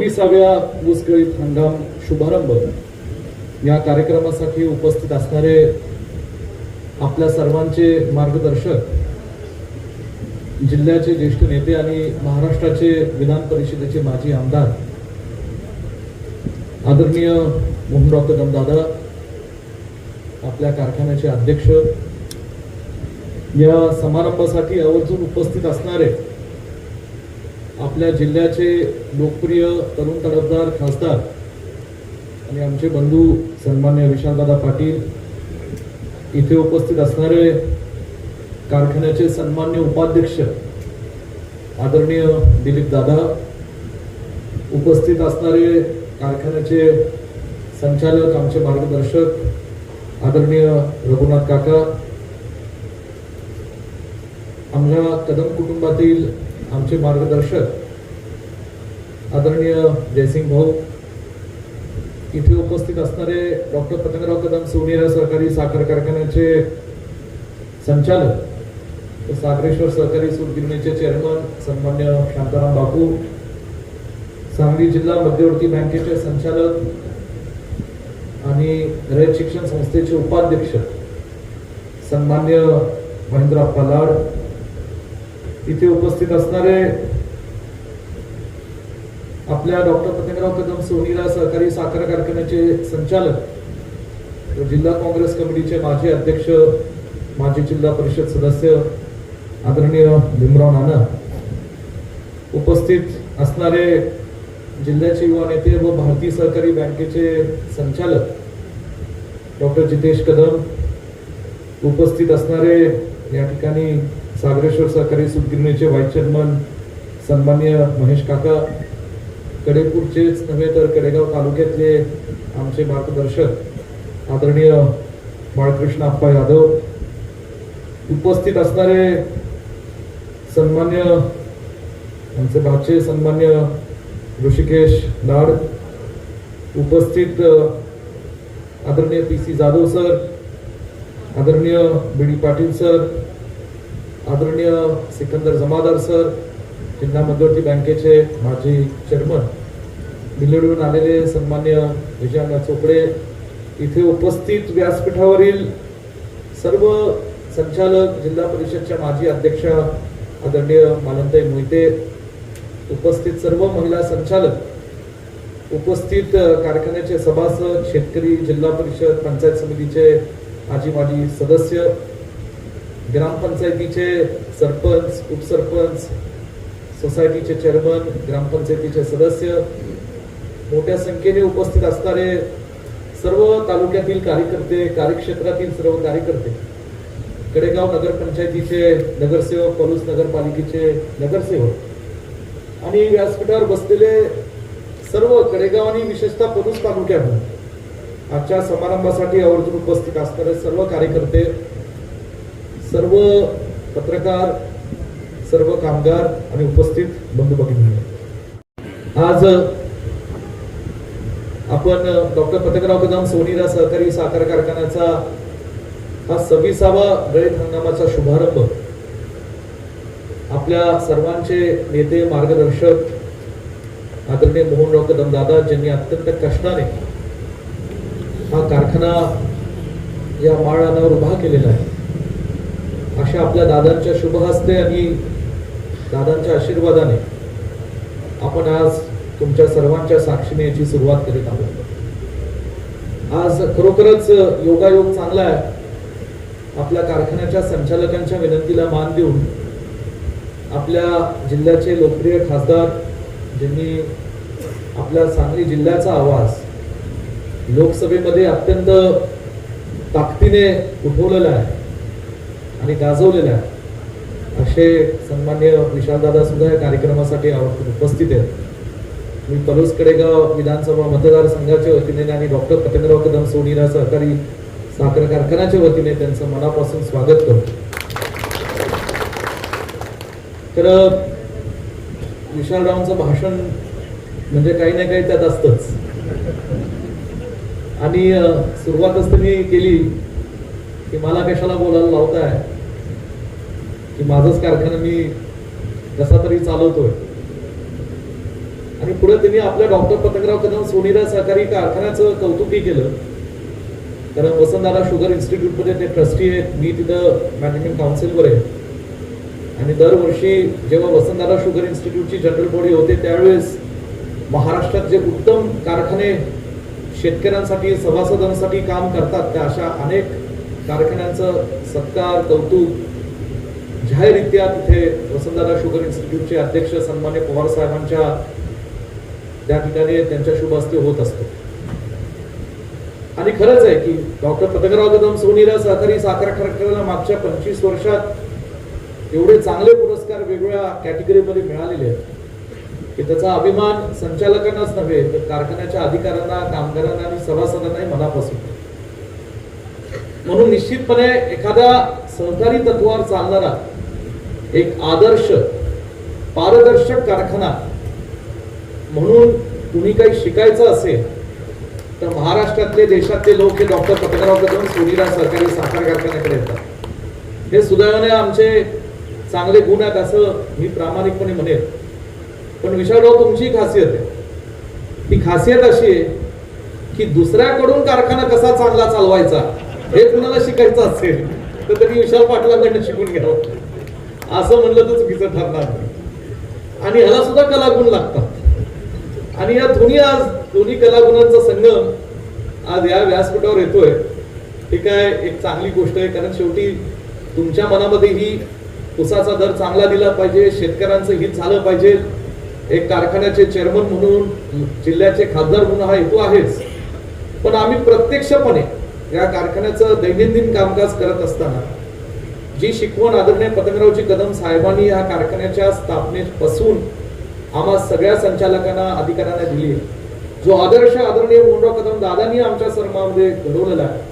विसाव्या ऊसगळीत हंगाम शुभारंभ. या कार्यक्रमासाठी उपस्थित असणारे आपल्या सर्वांचे मार्गदर्शक जिल्ह्याचे ज्येष्ठ नेते आणि महाराष्ट्राचे विधान परिषदेचे माजी आमदार आदरणीय मोहन डॉक्टर गमदादा आपल्या कारखान्याचे अध्यक्ष या समारंभासाठी आवर्जून उपस्थित असणारे आपल्या जिल्ह्याचे लोकप्रिय तरुण तडफदार खासदार आणि आमचे बंधू सन्मान्य विशालदादा पाटील इथे उपस्थित असणारे कारखान्याचे सन्मान्य उपाध्यक्ष आदरणीय दिलीप दादा उपस्थित असणारे कारखान्याचे संचालक आमचे मार्गदर्शक आदरणीय रघुनाथ काका आमच्या कदम कुटुंबातील आमचे मार्गदर्शक आदरणीय जयसिंग भाऊ इथे उपस्थित असणारे डॉक्टर पतंगराव कदम सोनिरा सहकारी साखर कारखान्याचे संचालक सागरेश्वर सहकारी सूतगिरणीचे चेअरमन सन्मान्य शांताराम बापू सांगली जिल्हा मध्यवर्ती बँकेचे संचालक आणि रयत शिक्षण संस्थेचे उपाध्यक्ष सन्मान्य महेंद्र पलाड इथे उपस्थित असणारे आपल्या डॉक्टर पतंगराव कदम सोनीला सहकारी साखर कारखान्याचे संचालक जिल्हा काँग्रेस कमिटीचे माजी अध्यक्ष माजी जिल्हा परिषद सदस्य आदरणीय भीमराव नाना उपस्थित असणारे जिल्ह्याचे युवा नेते व भारतीय सहकारी बँकेचे संचालक डॉक्टर जितेश कदम उपस्थित असणारे या ठिकाणी सागरेश्वर सहकारी सुदगिरणीचे व्हाईस चेअरमन सन्मान्य महेश काका कडेपूरचेच नव्हे तर कडेगाव तालुक्यातले आमचे मार्गदर्शक आदरणीय बाळकृष्ण आप्पा यादव उपस्थित असणारे सन्मान्य आमचे भाचे सन्मान्य ऋषिकेश लाड उपस्थित आदरणीय पी सी जाधव सर आदरणीय बी डी पाटील सर आदरणीय सिकंदर जमादार सर जिल्हा मध्यवर्ती बँकेचे माजी चेअरमन बिल्लोडून आलेले सन्मान्य विजयाना चोपडे इथे उपस्थित व्यासपीठावरील सर्व संचालक जिल्हा परिषदच्या माजी अध्यक्षा आदरणीय मालंताई मोहिते उपस्थित सर्व महिला संचालक उपस्थित कारखान्याचे सभासद शेतकरी जिल्हा परिषद पंचायत समितीचे आजी माजी सदस्य ग्रामपंचायतीचे सरपंच उपसरपंच सोसायटीचे चेअरमन ग्रामपंचायतीचे सदस्य मोठ्या संख्येने उपस्थित असणारे सर्व तालुक्यातील कार्यकर्ते कार्यक्षेत्रातील सर्व कार्यकर्ते कडेगाव नगरपंचायतीचे नगरसेवक पलूस नगरपालिकेचे नगरसेवक आणि व्यासपीठावर बसलेले सर्व कडेगाव आणि विशेषतः पलूस तालुक्यातून आजच्या समारंभासाठी आवर्जून उपस्थित असणारे सर्व कार्यकर्ते सर्व पत्रकार सर्व कामगार आणि उपस्थित बंधू भगिनी आज आपण डॉक्टर पतंगराव कदम सोनीरा सहकारी साखर कारखान्याचा हा सव्वीसावा गळीत हंगामाचा शुभारंभ. आपल्या सर्वांचे नेते मार्गदर्शक आदरणीय मोहनराव कदम दादा ज्यांनी अत्यंत कष्टाने हा कारखाना या माळानावर उभा केलेला आहे. अशा आपल्या दादांच्या शुभ हस्ते आणि दादांच्या आशीर्वादाने आपण आज तुमच्या सर्वांच्या साक्षीने याची सुरुवात करीत आहोत. आज खरोखरच योगायोग चांगला आहे. आपल्या कारखान्याच्या संचालकांच्या विनंतीला मान देऊन आपल्या जिल्ह्याचे लोकप्रिय खासदार ज्यांनी आपल्या सांगली जिल्ह्याचा आवाज लोकसभेमध्ये अत्यंत ताकदीने उठवलेला आहे. आणि गाजवलेल्या आहे असे सन्मान्य विशालदादा सुद्धा या कार्यक्रमासाठी उपस्थित आहेत. मी पलूस कडेगाव विधानसभा मतदारसंघाच्या वतीने आणि डॉक्टर पतेंद्रराव कदम सोनीरा सहकारी साखर कारखान्याच्या वतीने त्यांचं मनापासून स्वागत करतो. तर विशालरावांचं भाषण म्हणजे काही ना काही त्यात असतंच. आणि सुरुवातच त्यांनी केली की मला कशाला बोलायला लावताय? की माझाच कारखाना मी कसा तरी चालवतोय. आणि पुढे त्यांनी आपल्या डॉक्टर पतंगराव कदम सोनीरा सहकारी कारखान्याचं कौतुकही केलं. कारण वसंतदादा शुगर इन्स्टिट्यूटमध्ये ते ट्रस्टी आहेत. मी तिथं मॅनेजमेंट काउन्सिलवर आहे. आणि दरवर्षी जेव्हा वसंतदादा शुगर इन्स्टिट्यूटची जनरल बॉडी होते त्यावेळेस महाराष्ट्रात जे उत्तम कारखाने शेतकऱ्यांसाठी सभासदांसाठी काम करतात त्या अशा अनेक कारखान्यांचं सत्कार कौतुक जाहीररित्या तिथे वसंतदादा शुगर इन्स्टिट्यूटचे अध्यक्ष सन्मान्य पवार साहेबांच्या त्या ठिकाणी त्यांच्या शुभ हस्ते होत असतो. आणि खरंच आहे की डॉक्टर पतंगराव कदम सोनीला सहकारी साखर कारखान्याला मागच्या पंचवीस वर्षात एवढे चांगले पुरस्कार वेगवेगळ्या कॅटेगरीमध्ये मिळालेले आहेत. की त्याचा अभिमान संचालकांनाच नव्हे तर कारखान्याच्या अधिकाऱ्यांना कामगारांना आणि सभासदांनाही मनापासून. म्हणून निश्चितपणे एखादा सहकारी तत्वावर चालणारा एक आदर्श पारदर्शक कारखाना. म्हणून कुणी काही शिकायचं असेल तर महाराष्ट्रातले देशातले लोक हे डॉक्टर पतंगराव कदम सोनीरा सरकारी साखर कारखान्याकडे येतात. हे सुदैवाने आमचे चांगले गुण आहेत असं मी प्रामाणिकपणे म्हणेन. पण विशाळराव तुमची खासियत आहे. ती खासियत अशी आहे की दुसऱ्याकडून कारखाना कसा चांगला चालवायचा हे कुणाला शिकायचं असेल तर त्यांनी विशाल पाटलांकडनं शिकून घ्यावं. असं म्हणलं तर चुकीचं ठरणार नाही. आणि ह्याला सुद्धा कलागुण लागतात. आणि या दोन्ही आज दोन्ही कलागुणांचा संगम आज या व्यासपीठावर येतोय. हे काय एक चांगली गोष्ट आहे कारण शेवटी तुमच्या मनामध्येही उसाचा दर चांगला दिला पाहिजे शेतकऱ्यांचं हित झालं पाहिजे. एक कारखान्याचे चेअरमन म्हणून जिल्ह्याचे खासदार म्हणून हा हेतू आहेच. पण आम्ही प्रत्यक्षपणे या कारखान्याचं दैनंदिन कामकाज करत असताना जी शिकवण आदरणीय पतंगरावजी कदम साहेबांनी या कारखान्याच्या स्थापनेपासून आम्हा सगळ्या संचालकांना अधिकाऱ्यांना दिली जो आदर्श आदरणीय मोहनराव कदम दादांनी आमच्या सर्वांमध्ये घडवलेला आहे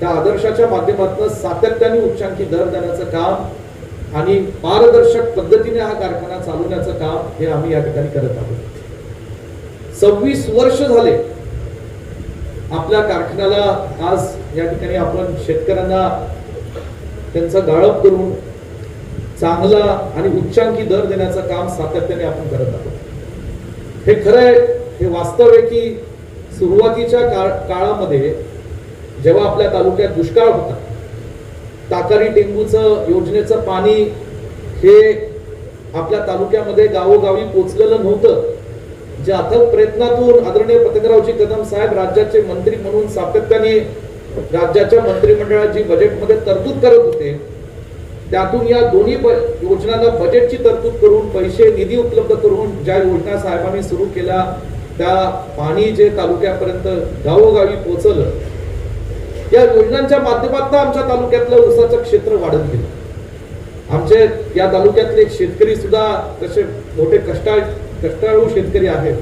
त्या आदर्शाच्या माध्यमातून सातत्याने उच्चांकी दर देण्याचं काम आणि पारदर्शक पद्धतीने हा कारखाना चालवण्याचं काम हे आम्ही या ठिकाणी करत आहोत. सव्वीस वर्ष झाले आपल्या कारखान्याला आज या ठिकाणी आपण शेतकऱ्यांना त्यांचा गाळप करून चांगला आणि उच्चांकी दर देण्याचं काम सातत्याने आपण करत आहोत. हे खरं आहे हे वास्तव आहे की सुरुवातीच्या काळ काळामध्ये जेव्हा आपल्या तालुक्यात दुष्काळ होता ताकारी डेंगूचं योजनेचं पाणी हे आपल्या तालुक्यामध्ये गावोगावी पोचलेलं नव्हतं जे अथक प्रयत्नातून आदरणीय पतंगरावजी कदम साहेब राज्याचे मंत्री म्हणून सातत्याने राज्याच्या मंत्रिमंडळात जी बजेटमध्ये तरतूद करत होते त्यातून या दोन्ही योजनांना बजेटची तरतूद करून पैसे निधी उपलब्ध करून ज्या योजना साहेबांनी सुरू केल्या त्या पाणी जे तालुक्यापर्यंत गावोगावी पोचलं या योजनांच्या माध्यमातून आमच्या तालुक्यातलं ऊसाचं क्षेत्र वाढत गेलं. आमचे या तालुक्यातले शेतकरी सुद्धा तसे मोठे कष्टा कष्टाळू शेतकरी आहेत.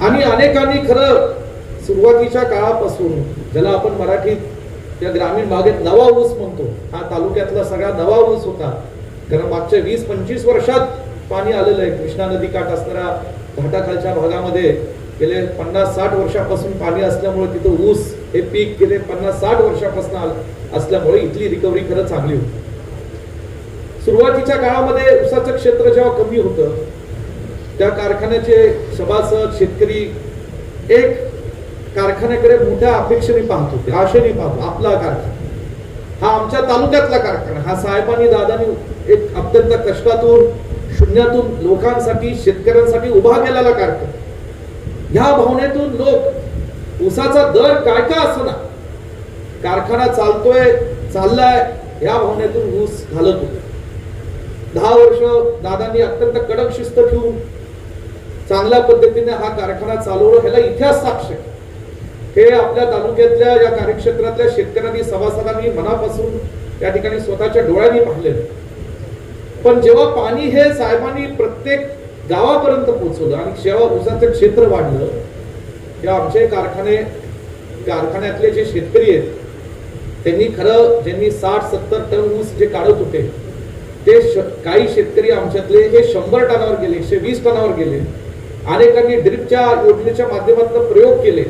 आणि अनेकांनी खरं सुरुवातीच्या काळापासून ज्याला आपण मराठीत या ग्रामीण भागात नवा ऊस म्हणतो हा तालुक्यातला सगळा नवा ऊस होता. कारण मागच्या वीस पंचवीस वर्षात पाणी आलेलं आहे. कृष्णा नदी काठ असणाऱ्या घाटाखालच्या भागामध्ये गेले पन्नास साठ वर्षापासून पाणी असल्यामुळे तिथं ऊस हे पीक गेले पन्नास साठ वर्षापासून असल्यामुळे इथली रिकव्हरी खरं चांगली होती. सुरुवातीच्या काळामध्ये ऊसाचं क्षेत्र जेव्हा कमी होतं त्या कारखान्याचे सभासद शेतकरी एक कारखान्याकडे मोठ्या अपेक्षेने पाहत होते आशेने पाहतो आपला कारखाना. हा आमच्या तालुक्यातला कारखाना हा साहेबांनी दादानी एक अत्यंत कष्टातून शून्यातून लोकांसाठी शेतकऱ्यांसाठी उभा केलेला कारखाना. ह्या भावनेतून लोक ऊसाचा दर काय का असना कारखाना चालतोय चाललाय या भावनेतून ऊस घालत होते. दहा वर्ष दादांनी अत्यंत कडक शिस्त ठेवून चांगल्या पद्धतीने हा कारखाना चालवणं ह्याला इतिहास साक्ष आहे. हे आपल्या तालुक्यातल्या या कार्यक्षेत्रातल्या शेतकऱ्यांनी सभासदांनी मनापासून या ठिकाणी स्वतःच्या डोळ्यांनी पाहिलेलं पण जेव्हा पाणी हे साहेबांनी प्रत्येक गावापर्यंत पोहोचवलं आणि जेव्हा ऊसाचं क्षेत्र वाढलं तेव्हा आमचे कारखाने कारखान्यातले जे शेतकरी आहेत त्यांनी खरं ज्यांनी साठ सत्तर टन ऊस जे काढत होते ते श- काही शेतकरी आमच्यातले हे शंभर टनावर गेले एकशे वीस टनावर गेले. अनेकांनी ड्रिपच्या योजनेच्या माध्यमातून प्रयोग केले.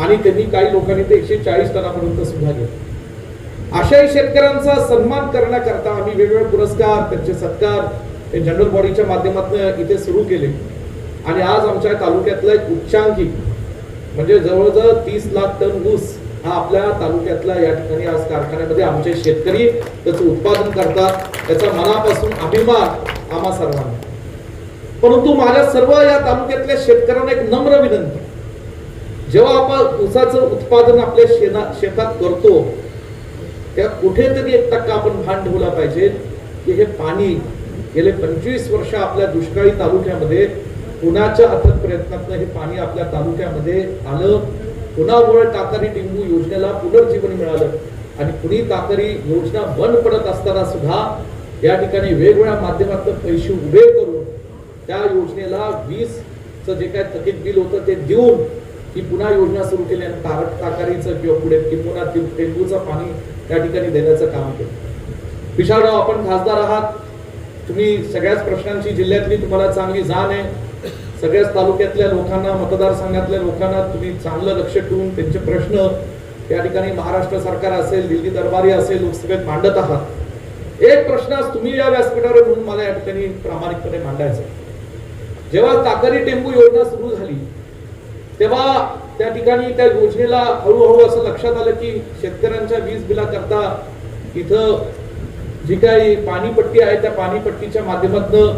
आणि त्यांनी काही लोकांनी ते एकशे चाळीस टनापर्यंत सुद्धा घेतलं अशाही शेतकऱ्यांचा सन्मान करण्याकरता आम्ही वेगवेगळे पुरस्कार त्यांचे सत्कार हे जनरल बॉडीच्या माध्यमातून इथे सुरू केले. आणि आज आमच्या तालुक्यातलं एक उच्चांकी म्हणजे जवळजवळ तीस लाख टन ऊस हा आपल्या तालुक्यातला या ठिकाणी आज कारखान्यामध्ये आमचे शेतकरी त्याचं उत्पादन करतात. त्याचा मनापासून अभिमान आम्हा सर्वांना. परंतु माझ्या सर्व या तालुक्यातल्या शेतकऱ्यांना एक नम्र विनंती. जेव्हा आपण ऊसाचं उत्पादन आपल्या शेना शेतात करतो त्या कुठेतरी एक टक्का आपण भान ठेवला पाहिजे की हे पाणी गेले पंचवीस वर्ष आपल्या दुष्काळी तालुक्यामध्ये पुण्याच्या अथक प्रयत्नातनं हे पाणी आपल्या तालुक्यामध्ये आलं कुणामुळे ताकारी टिंबू योजनेला पुनर्जीवन मिळालं आणि कुणी ताकारी योजना बंद पडत असताना सुद्धा या ठिकाणी वेगवेगळ्या माध्यमातून पैसे उभे करून त्या योजनेला वीसचं जे काय थकीत बिल होतं ते देऊन ही पुन्हा योजना सुरू केली आणि तारक ताकारीचं किंवा पुढे किंवा टेंबूचं पाणी त्या ठिकाणी देण्याचं काम केलं. विशालराव आपण खासदार आहात. तुम्ही सगळ्याच प्रश्नांची जिल्ह्यातली तुम्हाला चांगली जाण आहे. सगळ्याच तालुक्यातल्या लोकांना मतदारसंघातल्या लोकांना तुम्ही चांगलं लक्ष ठेवून त्यांचे प्रश्न त्या ठिकाणी महाराष्ट्र सरकार असेल दिल्ली दरबारी असेल लोकसभेत मांडत आहात. एक प्रश्न तुम्ही या व्यासपीठावर म्हणून मला या ठिकाणी प्रामाणिकपणे मांडायचा जेव्हा ताकारी टेंबू योजना सुरू झाली तेव्हा त्या ठिकाणी त्या योजनेला हळूहळू असं लक्षात आलं की शेतकऱ्यांच्या वीज बिला करता इथं जी काही पाणीपट्टी आहे त्या पाणीपट्टीच्या माध्यमातून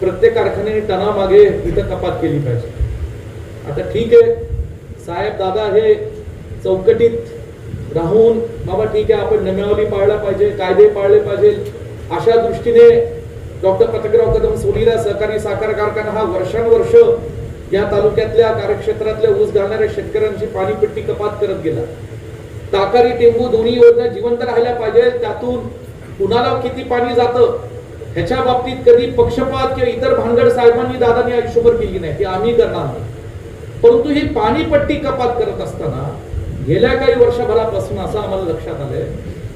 प्रत्येक कारखान्याने टनामागे इथं कपात केली पाहिजे. आता ठीक आहे साहेब दादा हे चौकटीत राहून बाबा ठीक आहे आपण नियमावली पाळला पाहिजे कायदे पाळले पाहिजे. अशा दृष्टीने डॉक्टर पतकराव कदम सोनीला सहकारी साखर कारखाना हा वर्षानुवर्ष या तालुक्यातल्या कार्यक्षेत्रातल्या ऊस घालणाऱ्या शेतकऱ्यांची पाणीपट्टी कपात करत गेला. ताकारी टेंबू दोन्ही योजना जिवंत राहिल्या पाहिजे. त्यातून कुणाला किती पाणी जातं? ह्याच्या बाबतीत कधी पक्षपात किंवा इतर भानगड साहेबांनी दादांनी आयुष्यभर केली नाही. ती आम्ही करणार नाही. परंतु ही पाणीपट्टी कपात करत असताना गेल्या काही वर्षभरापासून असं आम्हाला लक्षात आलंय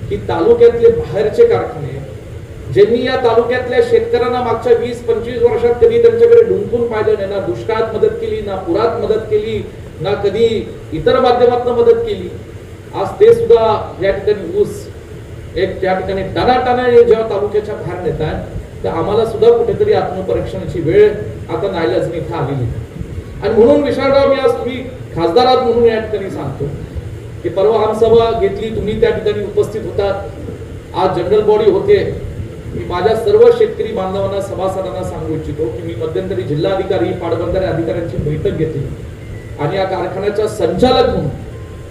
की तालुक्यातले बाहेरचे कारखाने ज्यांनी या तालुक्यातल्या शेतकऱ्यांना मागच्या वीस पंचवीस वर्षात कधी त्यांच्याकडे डुंकून पाहिलं नाही ना दुष्काळात मदत केली ना पुरात मदत केली ना कधी इतर माध्यमातून मदत केली. आज ते सुद्धा या ठिकाणी ऊस एक त्या ठिकाणी टनाटनाने जेव्हा तालुक्याच्या बाहेर नेत तर आम्हाला सुद्धा कुठेतरी आत्मपरीक्षणाची वेळ आता नाईलाजने इथं आलेली आणि म्हणून विशालराव मी आज तुम्ही खासदार आहात म्हणून या ठिकाणी सांगतो की परवा आमसभा घेतली तुम्ही त्या ठिकाणी उपस्थित होतात. आज जनरल बॉडी होते. मी माझ्या सर्व शेतकरी बांधवांना सभासदांना सांगू इच्छितो की मी मध्यंतरी जिल्हाधिकारी पाटबंधारे अधिकाऱ्यांची बैठक घेतली. आणि या कारखान्याचा संचालक म्हणून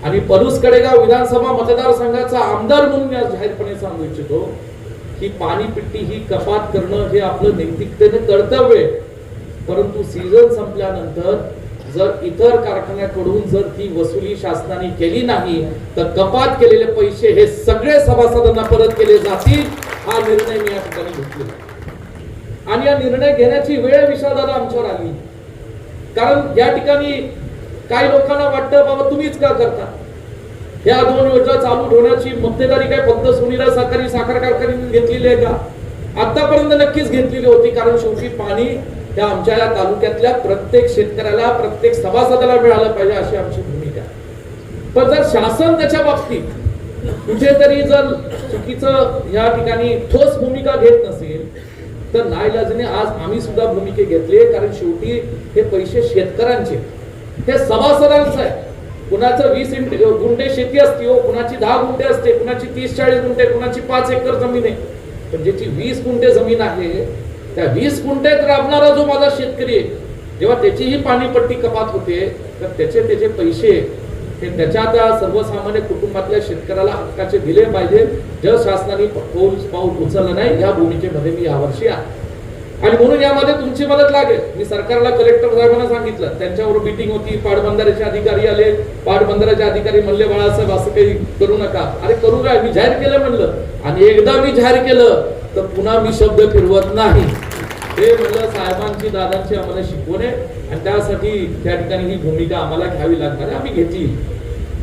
आणि पलूस कडेगाव विधानसभा मतदारसंघाचा आमदार म्हणून मी आज जाहीरपणे सांगू इच्छितो की पाणीपिट्टी ही कपात करणं हे आपलं नैतिकतेने कर्तव्य आहे. परंतु सीझन संपल्यानंतर जर इतर कारखान्याकडून जर ती वसुली शासनाने केली नाही तर कपात केलेले पैसे हे सगळे सभासदांना परत केले जातील. हा निर्णय मी या ठिकाणी घेतलेला आणि या निर्णय घेण्याची वेळ विषादाला आमच्यावर आली कारण या ठिकाणी काही लोकांना वाटतं बाबा तुम्हीच का करता? या दोन योजना चालू ठेवण्याची मक्तेदारी काय फक्त सुनीला सहकारी साखर कारखान्याने घेतलेली आहे का? आतापर्यंत नक्कीच घेतलेली होती कारण शेवटी पाणी त्या आमच्या या तालुक्यातल्या प्रत्येक शेतकऱ्याला प्रत्येक सभासदाला मिळालं पाहिजे अशी आमची भूमिका पण जर शासन त्याच्या बाबतीत कुठेतरी जर चुकीचं या ठिकाणी ठोस भूमिका घेत नसेल तर नाईलाजीने आज आम्ही सुद्धा भूमिके घेतले कारण शेवटी हे पैसे शेतकऱ्यांचे. हे सभासदांचं आहे. कुणाचं वीस इंट- गुंठे शेती असते हो कुणाची दहा गुंठे असते कुणाची तीस चाळीस गुंठे कुणाची पाच एकर जमीन आहे. पण ज्याची वीस गुंठे जमीन आहे त्या वीस गुंठेत राबणारा जो माझा शेतकरी आहे जेव्हा त्याचीही पाणीपट्टी कपात होते तर त्याचे त्याचे पैसे हे त्याच्या त्या सर्वसामान्य कुटुंबातल्या शेतकऱ्याला हक्काचे दिले पाहिजे. जल शासनाने पाऊल पाऊल उचललं नाही या भूमिकेमध्ये मी यावर्षी आहे. आणि म्हणून यामध्ये तुमची मदत लागेल. मी सरकारला कलेक्टर साहेबांना सांगितलं. त्यांच्यावर मिटिंग होती. पाटबंधाऱ्याचे अधिकारी आले. पाटबंधाऱ्याचे अधिकारी म्हणले बाळासाहेब असं काही करू नका. अरे करू काय? मी जाहीर केलं म्हणलं. आणि एकदा मी जाहीर केलं तर पुन्हा मी शब्द फिरवत नाही. ते म्हणलं साहेबांची दादांची आम्हाला शिकवण आहे आणि त्यासाठी त्या ठिकाणी ही भूमिका आम्हाला घ्यावी लागणार आहे आम्ही घेतली.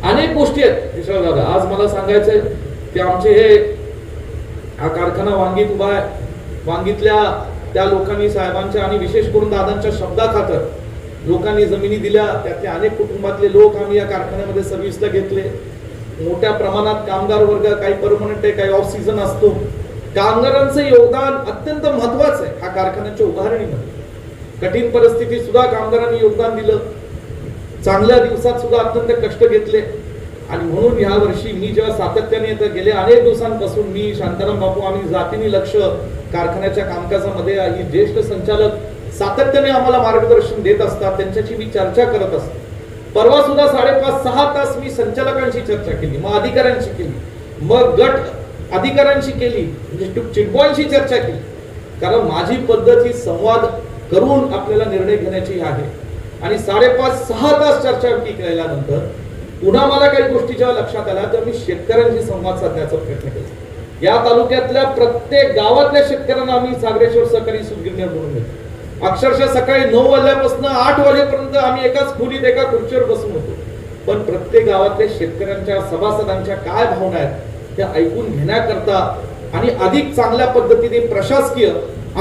अनेक गोष्टी आहेत. विश्वास दादा आज मला सांगायचंय की आमचे हे हा कारखाना वांगीत उभा आहे. वांगीतल्या त्या लोकांनी साहेबांच्या आणि विशेष करून दादांच्या शब्दाखातर लोकांनी जमिनी दिल्या. त्यातले अनेक कुटुंबातले लोक आम्ही या कारखान्यामध्ये सर्व्हिसला घेतले. मोठ्या प्रमाणात कामगार वर्ग काही परमनंट आहे काही ऑफ सीझन असतो. कामगारांचं योगदान अत्यंत महत्वाचं आहे. हा कारखान्याच्या उभारणीमध्ये कठीण परिस्थितीत सुद्धा कामगारांनी योगदान दिलं. चांगल्या दिवसात सुद्धा अत्यंत कष्ट घेतले. आणि म्हणून यावर्षी मी जेव्हा सातत्याने तर गेले अनेक दिवसांपासून मी शांताराम बापू आम्ही जातीने लक्ष कारखान्याच्या कामकाजामध्ये ही ज्येष्ठ संचालक सातत्याने आम्हाला मार्गदर्शन देत असतात त्यांच्याशी मी चर्चा करत असतो. परवा सुद्धा साडेपाच सहा तास मी संचालकांशी चर्चा केली मग अधिकाऱ्यांशी केली. मग गट अधिकाऱ्यांशी केली म्हणजे चिटबॉयशी चर्चा केली. कारण माझी पद्धत ही संवाद करून आपल्याला निर्णय घेण्याची आहे. आणि साडेपाच सहा तास चर्चा केल्यानंतर पुन्हा मला काही गोष्टी जेव्हा लक्षात आल्या तर मी शेतकऱ्यांशी संवाद साधण्याचा प्रयत्न केला. या तालुक्यातल्या प्रत्येक गावातल्या शेतकऱ्यांना आम्ही सागरेश्वर सहकारी सुदगिरण्या म्हणून घेतो. अक्षरशः सकाळी नऊ वाजल्यापासून आठ वाजेपर्यंत आम्ही एकाच खोलीत एका खुर्चीवर बसून होतो. पण प्रत्येक गावातल्या शेतकऱ्यांच्या सभासदांच्या काय भावना आहेत त्या ऐकून घेण्याकरता आणि अधिक चांगल्या पद्धतीने प्रशासकीय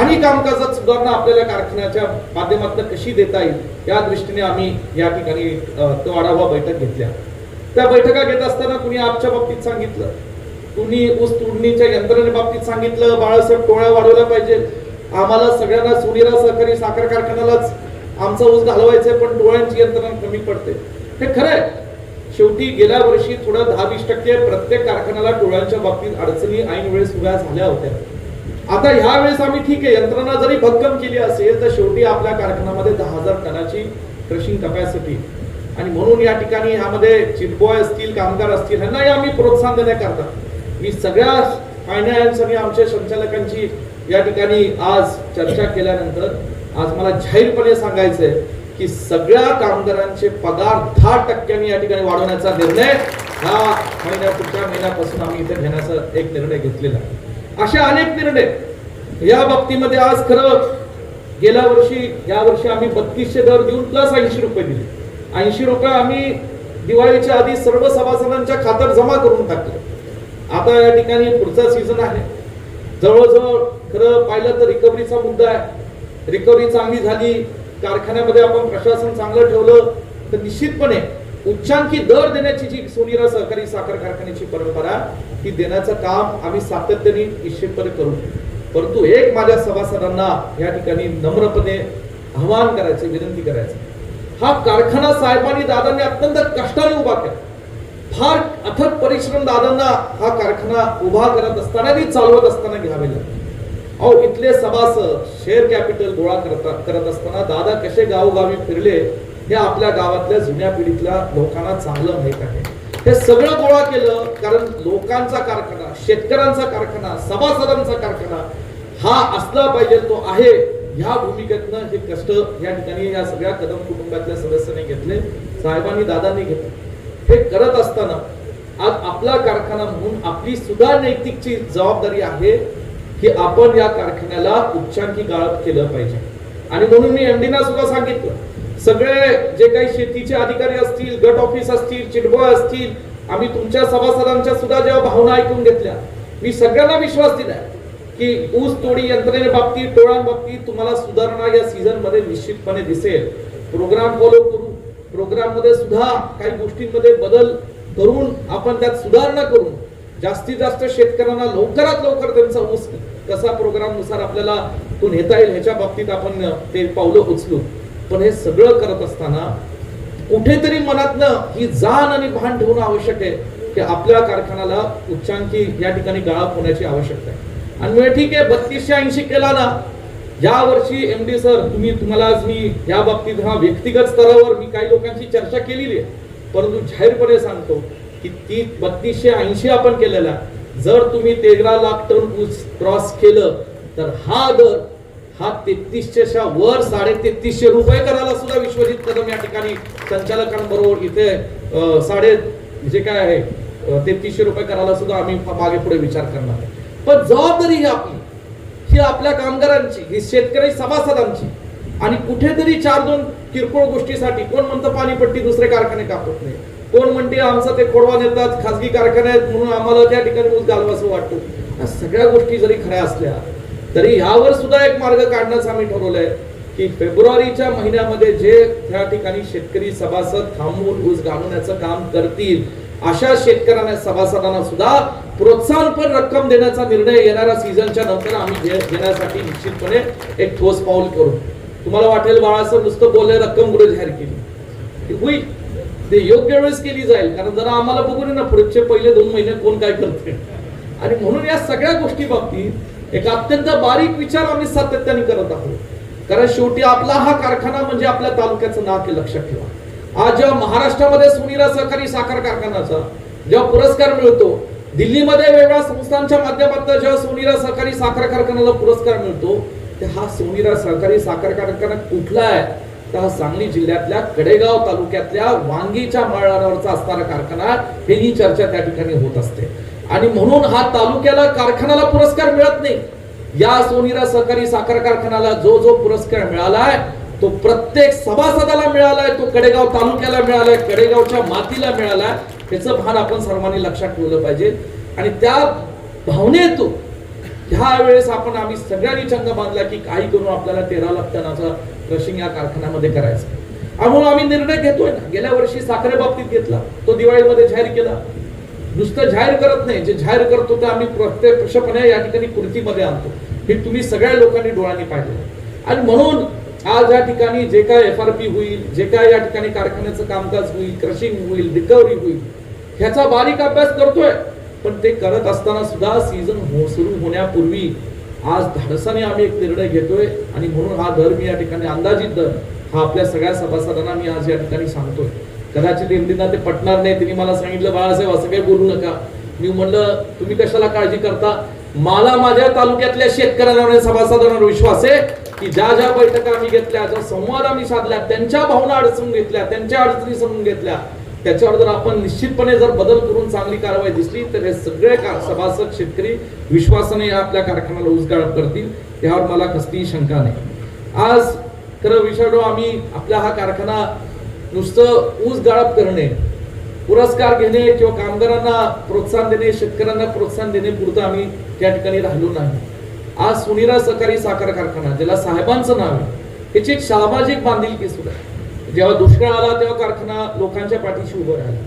आणि कामकाजात सुधारणा आपल्याला कारखान्याच्या माध्यमातून कशी देता येईल या दृष्टीने आम्ही या ठिकाणी तो आढावा बैठक घेतल्या. त्या बैठका घेत असताना कुणी आपच्या बाबतीत सांगितलं? कुणी ऊस तोडणीच्या यंत्रणे बाबतीत सांगितलं? बाळासाहेब टोळ्या वाढवल्या पाहिजे. आम्हाला सगळ्यांना सोनीरा सहकारी साखर कारखान्यालाच आमचा ऊस घालवायचा आहे पण टोळ्यांची यंत्रणा कमी पडते. हे खरं आहे शेवटी गेल्या वर्षी थोडं दहा वीस टक्के प्रत्येक कारखान्याला टोळ्यांच्या बाबतीत अडचणी ऐन वेळेस उभ्या झाल्या होत्या. आता ह्या वेळेस आम्ही ठीक आहे यंत्रणा जरी भक्कम केली असेल तर शेवटी आपल्या कारखान्यामध्ये दहा हजार टनाची क्रशिंग कपॅसिटी आणि म्हणून या ठिकाणी ह्यामध्ये चिटबॉय असतील कामगार असतील ह्यांनाही आम्ही प्रोत्साहन देण्याकरता मी सगळ्या फायनान्स आणि आमच्या संचालकांची या ठिकाणी आज चर्चा केल्यानंतर आज मला जाहीरपणे सांगायचंय की सगळ्या कामगारांचे पगार दहा टक्क्यांनी या ठिकाणी वाढवण्याचा निर्णय ह्या महिन्या पुढच्या महिन्यापासून आम्ही इथे घेण्याचा एक निर्णय घेतलेला आहे. अशा अनेक निर्णय या बाबतीमध्ये आज खरं गेल्या वर्षी या वर्षी आम्ही बत्तीसशे दर देऊन प्लस ऐंशी रुपये दिले. ऐंशी रुपये आम्ही दिवाळीच्या आधी सर्व सभासदांच्या खात्यात जमा करून टाकले. आता या ठिकाणी पुढचा सीझन आहे. जवळजवळ खरं पाहिलं तर रिकव्हरीचा मुद्दा आहे. रिकव्हरी चांगली झाली. कारखान्यामध्ये आपण प्रशासन चांगलं ठेवलं तर निश्चितपणे उच्चांकी दर देण्याची जी सोनीरा सहकारी साखर कारखान्याची परंपरा ती देण्याचं काम आम्ही सातत्याने निश्चितपणे करू. परंतु एक माझ्या सभासदांना या ठिकाणी नम्रपणे आवाहन करायचे विनंती करायचं. हा कारखाना साहेबांनी दादांनी अत्यंत कष्टाने उभा केला. फार अथक परिश्रम दादांना हा कारखाना उभा करत असताना चालवत असताना घ्यावे लागले. अहो इथले सभासद शेअर कॅपिटल गोळा करतात करत असताना दादा कसे गावोगावी फिरले हे आपल्या गावातल्या जुन्या पिढीतल्या लोकांना चांगलं माहीत आहे. हे सगळं गोळा केलं कारण लोकांचा कारखाना शेतकऱ्यांचा कारखाना सभासदांचा कारखाना हा असला पाहिजे तो आहे. ह्या भूमिकेतनं हे कष्ट या ठिकाणी या सगळ्या कदम कुटुंबातल्या सदस्यांनी घेतले साहेबांनी दादांनी घेतले. हे करत असताना आज आपला कारखाना म्हणून आपली सुद्धा नैतिकची जबाबदारी आहे. की आपण या कारखान्याला उच्चांकी गाळप केलं पाहिजे. आणि म्हणून मी एमडीना सुद्धा सांगितलं सगळे जे काही शेतीचे अधिकारी असतील गट ऑफिस असतील चिटबॉय असतील आम्ही तुमच्या सभासदांच्या सुद्धा जेव्हा भावना ऐकून घेतल्या मी सगळ्यांना विश्वास दिलाय की ऊस तोडी यंत्रणे बाबतीत टोळांबाबतीत तुम्हाला सुधारणा या सीझनमध्ये निश्चितपणे दिसेल. प्रोग्राम फॉलो करू. प्रोग्राममध्ये सुद्धा काही गोष्टींमध्ये बदल करून आपण त्यात सुधारणा करून जास्तीत जास्त शेतकऱ्यांना लवकरात लवकर त्यांचा ऊस कसा प्रोग्रामनुसार आपल्याला तो नेता येईल ह्याच्या बाबतीत आपण ते पावलं उचलू. पण हे सगळं करत असताना कुठेतरी मनातनं ही जाण आणि भान ठेवणं आवश्यक आहे की आपल्या कारखान्याला उच्चांकी या ठिकाणी गाळप होण्याची आवश्यकता आहे. आणि म्हणजे ठीक आहे बत्तीसशे ऐंशी केला ना या वर्षी एम डी सर तुम्ही तुम्हाला आज मी या बाबतीत हा व्यक्तिगत स्तरावर मी काही लोकांची चर्चा केलेली आहे परंतु जाहीरपणे सांगतो किती ती बत्तीसशे ऐंशी आपण केलेला. जर तुम्ही तेरा लाख टन ऊस क्रॉस केलं तर हा दर हा तेहतीसशेच्या वर साडे तेहतीसशे रुपये करायला सुद्धा विश्वजित कदम या ठिकाणी संचालकांबरोबर इथे अं, साडे जे काय आहे तेहतीसशे रुपये करायला सुद्धा आम्ही मागे पुढे विचार करणार आहे. पण जबाबदारी ही आपली. ही आपल्या कामगारांची ही शेतकरी सभासदांची. आणि कुठेतरी चार दोन किरकोळ गोष्टीसाठी कोण म्हणतं पाणीपट्टी दुसरे कारखाने कापत नाही. कोण म्हणते आमचा ते खोडवा नेतात खासगी कारखाने आहेत म्हणून आम्हाला त्या ठिकाणी ऊस घालवासं वाटतो. या सगळ्या गोष्टी जरी खऱ्या असल्या तरी ह्यावर सुद्धा एक मार्ग काढण्याचं आम्ही ठरवलंय की फेब्रुवारीच्या महिन्यामध्ये जे त्या ठिकाणी शेतकरी सभासद थांबून ऊस घालवण्याचं काम करतील अशा शेतकऱ्यांना सभासदांना सुद्धा प्रोत्साहनपर रक्कम देण्याचा निर्णय येणाऱ्या सीझनच्या नंतर आम्ही घेण्यासाठी निश्चितपणे एक ठोस पाऊल करू. तुम्हाला वाटेल बाळासाहेब नुसतं बोलले रक्कम गुरु जाहीर केली? होईल. ते योग्य वेळेस केली जाईल. कारण जरा आम्हाला बघून ना पुढचे पहिले दोन महिने कोण काय करते आणि म्हणून या सगळ्या गोष्टी बाबतीत एक अत्यंत बारीक विचार आम्ही सातत्याने करत आहोत. कारण शेवटी आपला हा कारखाना म्हणजे आपल्या तालुक्याचं नाव हे लक्षात ठेवा. आज जेव्हा महाराष्ट्रामध्ये सुनीरा सहकारी साखर कारखान्याचा जेव्हा पुरस्कार मिळतो दिल्लीमध्ये वेगवेगळ्या संस्थांच्या माध्यमातून जेव्हा सोनीरा सहकारी साखर कारखान्याला पुरस्कार मिळतो ते हा सोनीरा सहकारी साखर कारखाना कुठला आहे? त्या सांगली जिल्ह्यातल्या कडेगाव तालुक्यातल्या वांगीच्या मळणावरचा असणारा कारखाना हे ही चर्चा त्या ठिकाणी होत असते. आणि म्हणून हा तालुक्याला कारखान्याला पुरस्कार मिळत नाही. या सोनीरा सहकारी साखर कारखान्याला जो जो पुरस्कार मिळालाय तो प्रत्येक सभासदाला मिळालाय तो कडेगाव तालुक्याला मिळालाय कडेगावच्या मातीला मिळालाय त्याचं भान आपण सर्वांनी लक्षात ठेवलं पाहिजे. आणि त्या भावनेतून ह्या वेळेस आपण आम्ही सगळ्यांनी छंद बांधला की काही करून आपल्याला तेरा लाख टनाचा क्रशिंग या कारखान्यामध्ये करायचं. आणि आम्ही निर्णय घेतोय ना. गेल्या वर्षी साखरे बाबतीत घेतला. तो दिवाळीमध्ये जाहीर केला. नुसतं जाहीर करत नाही. जे जाहीर करतो ते आम्ही प्रत्यक्षपणे या ठिकाणी कृतीमध्ये आणतो. हे तुम्ही सगळ्या लोकांनी डोळ्यांनी पाहिलं. आणि म्हणून आज या ठिकाणी जे काय एफ आर पी होईल जे काय या ठिकाणी कारखान्याचं कामकाज होईल क्रशिंग होईल रिकव्हरी होईल ह्याचा बारीक अभ्यास करतोय. पण ते करत असताना सुद्धा सीझन हो सुरू होण्यापूर्वी आज धाडसाने आम्ही एक निर्णय घेतोय आणि म्हणून हा दर मी या ठिकाणी अंदाजित दर हा आपल्या सगळ्या सभासदांना मी आज या ठिकाणी सांगतोय. कदाचित एमडींना ते पटणार नाही त्यांनी मला सांगितलं बाळासाहेब असं काही बोलू नका. मी म्हणलं तुम्ही कशाला काळजी करता? मला माझ्या तालुक्यातल्या शेतकऱ्यांवर सभासदांवर विश्वास आहे की ज्या ज्या बैठका आम्ही घेतल्या ज्या संवाद आम्ही साधल्या त्यांच्या भावना अडचून घेतल्या त्यांच्या अडचणी समजून घेतल्या. त्याच्यावर जर आपण निश्चितपणे जर बदल करून चांगली कारवाई दिसली तर हे सगळे सभासद शेतकरी विश्वासाने आपल्या कारखान्याला उजगाळप करतील यावर मला कसलीही शंका नाही आज खरं विषाणू आम्ही आपला हा कारखाना नुसतं ऊस गाळप करणे पुरस्कार घेणे किंवा कामगारांना प्रोत्साहन देणे शेतकऱ्यांना प्रोत्साहन देणे पुरतं आम्ही त्या ठिकाणी राहिलो नाही आज सुनीरा सहकारी साखर कारखाना ज्याला साहेबांचं नाव आहे त्याची एक सामाजिक बांधिलकी सुद्धा आहे. जेव्हा दुष्काळ आला तेव्हा कारखाना लोकांच्या पाठीशी उभं राहिला.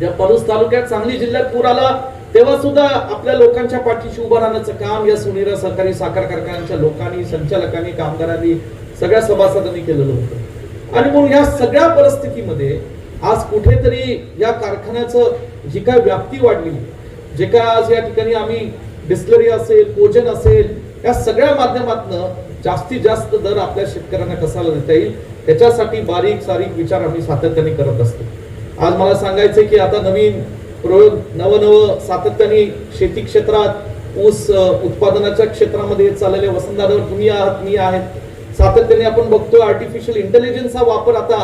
जेव्हा पलूस तालुक्यात सांगली जिल्ह्यात पूर आला तेव्हा सुद्धा आपल्या लोकांच्या पाठीशी उभं राहण्याचं काम या सुनीरा सरकारी साखर कारखान्याच्या लोकांनी संचालकांनी कामगारांनी सगळ्या सभासदांनी केलेलं होतं. आणि म्हणून या सगळ्या परिस्थितीमध्ये आज कुठेतरी या कारखान्याचं जी काय व्याप्ती वाढली जे काय आज या ठिकाणी आम्ही डिस्लरी असेल कोजन असेल या सगळ्या माध्यमातनं जास्तीत जास्त दर आपल्या शेतकऱ्यांना कसा देता येईल त्याच्यासाठी बारीक सारीक विचार आम्ही सातत्याने करत असतो. आज मला सांगायचं की आता नवीन प्रयोग नवनव सातत्याने शेती क्षेत्रात ऊस उत्पादनाच्या क्षेत्रामध्ये येत चाललेले वसंतदादावर तुम्ही आहात मी आहेत. सातत्याने आपण बघतोय आर्टिफिशियल इंटेलिजन्सचा वापर आता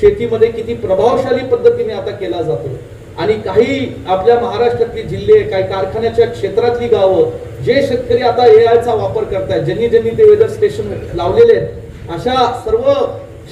शेतीमध्ये किती प्रभावशाली पद्धतीने आता केला जातो आणि काही आपल्या महाराष्ट्रातले जिल्हे काही कारखान्याच्या क्षेत्रातली गावं जे शेतकरी आता ए चा वापर करतायत ज्यांनी ज्यांनी ते वेदर स्टेशन लावलेले आहेत अशा सर्व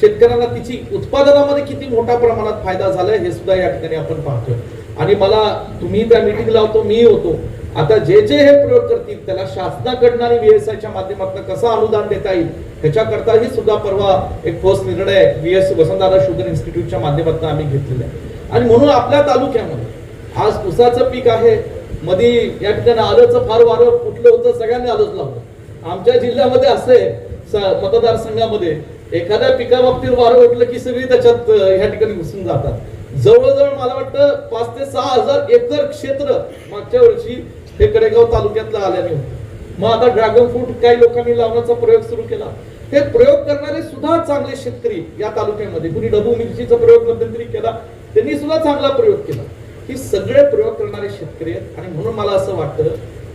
शेतकऱ्यांना तिची उत्पादनामध्ये किती मोठ्या प्रमाणात फायदा झालाय हे सुद्धा या ठिकाणी आपण पाहतोय. आणि मला तुम्ही त्या मिटिंगला होतो मी होतो. आता जे जे हे प्रयोग करतील त्याला शासनाकडनं आणि व्हीएसआयच्या माध्यमातून कसं अनुदान देता येईल त्याच्याकरताही सुद्धा परवा एक ठोस निर्णय व्हीएस वसंतदादा शुगर इन्स्टिट्यूटच्या माध्यमातून आम्ही घेतलेला आहे. आणि म्हणून आपल्या तालुक्यामध्ये आज ऊसाचं पीक आहे मध्ये या ठिकाणी आलंच फार वारं कुठलं होतं सगळ्यांनी आलंच लावलं. आमच्या जिल्ह्यामध्ये असे मतदारसंघामध्ये एखाद्या पिकाबाबतीत वारं उठलं की सगळी त्याच्यात ह्या ठिकाणी घुसून जातात. जवळजवळ मला वाटतं पाच ते सहा हजार एकर क्षेत्र मागच्या वर्षी हे कडेगाव तालुक्यातलं आल्याने होतं. मग आता ड्रॅगन फ्रूट काही लोकांनी लावण्याचा प्रयोग सुरू केला. हे प्रयोग करणारे सुद्धा चांगले शेतकरी या तालुक्यामध्ये कुणी डबू मिरचीचा प्रयोग मध्यंतरी केला त्यांनी सुद्धा चांगला प्रयोग केला. ही सगळे प्रयोग करणारे शेतकरी आहेत. आणि म्हणून मला असं वाटतं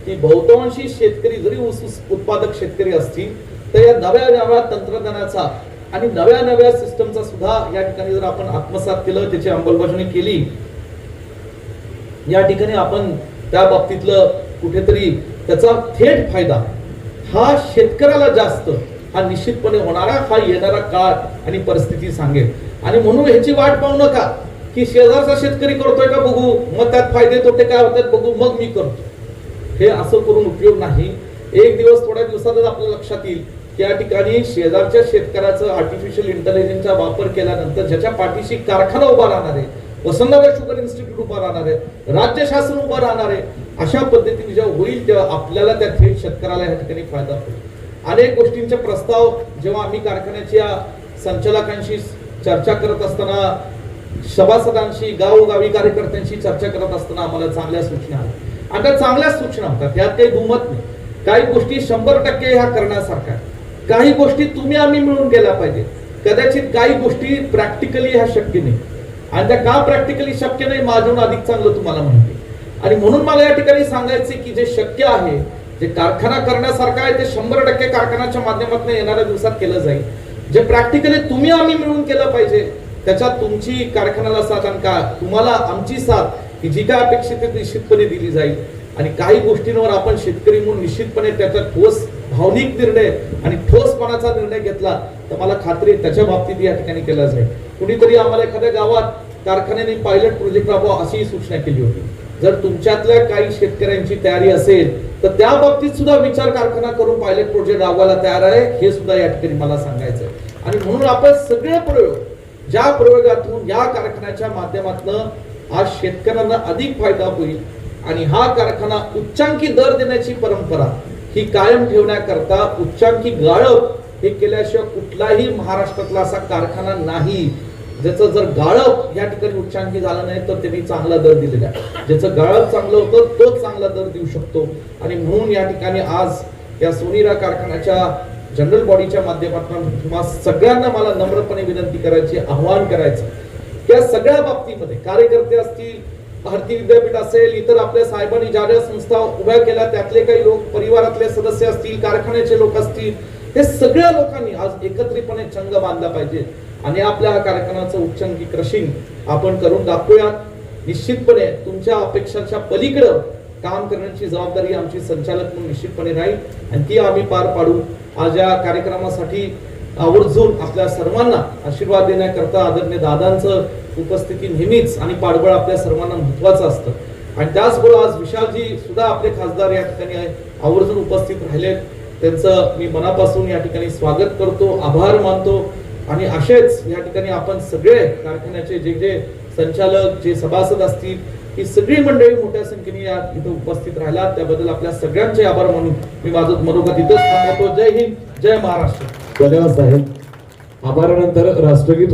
की बहुतांशी शेतकरी जरी ऊस उत्पादक शेतकरी असतील तर या नव्या नव्या तंत्रज्ञानाचा आणि नव्या नव्या सिस्टमचा सुद्धा या ठिकाणी जर आपण आत्मसात केलं त्याची अंमलबजावणी केली या ठिकाणी आपण त्या बाबतीतलं कुठेतरी त्याचा थेट फायदा हा शेतकऱ्याला जास्त हा निश्चितपणे होणारा हा येणारा काळ आणि परिस्थिती सांगेल. आणि म्हणून ह्याची वाट पाहू नका. की शेजारचा शेतकरी करतोय का बघू? मग त्यात फायदे तोटे काय होतात बघू? मग मी करतो. हे असं करून उपयोग नाही. एक दिवस थोड्या दिवसातच आपल्या लक्षात येईल की या ठिकाणी शेजारच्या शेतकऱ्याचं आर्टिफिशियल इंटेलिजन्सचा वापर केल्यानंतर ज्याच्या पाठीशी कारखाना उभा राहणार आहे वसंतराव शुगर इन्स्टिट्यूट उभा राहणार आहे राज्य शासन उभं राहणार आहे अशा पद्धतीने जेव्हा होईल तेव्हा आपल्याला त्या थेट शेतकऱ्याला या ठिकाणी फायदा होईल. अनेक गोष्टींचे प्रस्ताव जेव्हा आम्ही कारखान्याच्या संचालकांशी चर्चा करत असताना सभासदांशी गावोगावी कार्यकर्त्यांशी चर्चा करत असताना आम्हाला चांगल्या सूचना आल्या. आणि त्या चांगल्या सूचना होतात यात काही दुमत नाही. काही गोष्टी शंभर टक्के ह्या करण्यासारख्या काही गोष्टी तुम्ही आम्ही मिळून केल्या पाहिजे. कदाचित काही गोष्टी प्रॅक्टिकली ह्या शक्य नाही. आणि त्या का प्रॅक्टिकली शक्य नाही माझ्याहून अधिक चांगलं तुम्हाला म्हणते आणि म्हणून मला या ठिकाणी सांगायचे की जे शक्य आहे जे कारखाना करण्यासारखं आहे ते शंभर टक्के कारखान्याच्या माध्यमातून येणाऱ्या दिवसात केलं जाईल. जे प्रॅक्टिकली तुम्ही आम्ही मिळून केलं पाहिजे त्याच्यात तुमची कारखान्याला साथ आणि का तुम्हाला आमची साथ ही जी काय अपेक्षित आहे निश्चितपणे दिली जाईल. आणि काही गोष्टींवर आपण शेतकरी म्हणून निश्चितपणे त्याचा ठोस भावनिक निर्णय आणि ठोसपणाचा निर्णय घेतला तर मला खात्री त्याच्या बाबतीत या ठिकाणी केला जाईल. कुणीतरी आम्हाला एखाद्या गावात कारखान्याने पायलट प्रोजेक्ट राबवा अशीही सूचना केली होती. जर तुमच्यातल्या काही शेतकऱ्यांची तयारी असेल तर त्या बाबतीत सुद्धा विचार कारखाना करून पायलट प्रोजेक्ट राबवायला तयार आहे हे सुद्धा या ठिकाणी मला सांगायचं आहे आणि म्हणून आपण सगळे प्रयोग ज्या प्रयोगातून या कारखान्याच्या माध्यमातून आज शेतकऱ्यांना अधिक फायदा होईल आणि हा कारखाना उच्चांकी दर देण्याची परंपरा ही कायम ठेवण्याकरता उच्चांकी गाळप हे केल्याशिवाय कुठलाही महाराष्ट्रातला असा कारखाना नाही. ज्याचं जर गाळप या ठिकाणी उच्चांकी झालं नाही तर त्यांनी चांगला दर दिलेला आहे. ज्याचं गाळप चांगलं होतं तोच चांगला दर देऊ शकतो. आणि म्हणून या ठिकाणी आज या सोनीरा कारखान्याच्या जनरल बॉडीच्या माध्यमातून किंवा सगळ्यांना मला नम्रपणे विनंती करायची आव्हान करायचं. त्या सगळ्या बाबतीमध्ये कार्यकर्ते असतील भारतीय विद्यापीठ असेल इतर आपल्या साहेबांनी ज्या ज्या संस्था उभ्या केल्या त्यातले काही लोक परिवारातले सदस्य असतील कारखान्याचे लोक असतील हे सगळ्या लोकांनी आज एकत्रितपणे चंग बांधला पाहिजे. आणि आपल्या हा कार्यक्रमाचं उच्चंकी क्रशिंग आपण करून दाखवूया निश्चितपणे तुमच्या अपेक्षांच्या पलीकडं काम करण्याची जबाबदारी आमची संचालक म्हणून निश्चितपणे राहील. आणि ती आम्ही पार पाडू. आज या कार्यक्रमासाठी आवर्जून आपल्या सर्वांना आशीर्वाद देण्याकरता आदरणीय दादांचं उपस्थिती नेहमीच आणि पाठबळ आपल्या सर्वांना महत्वाचं असतं. आणि त्याचबरोबर आज विशालजी सुद्धा आपले खासदार या ठिकाणी आवर्जून उपस्थित राहिलेत. त्यांचं मी मनापासून या ठिकाणी स्वागत करतो आभार मानतो. आणि असेच या ठिकाणी आपण सगळे कारखान्याचे जे जे संचालक जे सभासद असतील ही सगळी मंडळी मोठ्या संख्येने या इथं उपस्थित राहिला त्याबद्दल आपल्या सगळ्यांचे आभार मानून मी माझं मनोगत इथंच थांबवतो जय हिंद जय महाराष्ट्र. धन्यवाद साहेब. आभारानंतर राष्ट्रगीत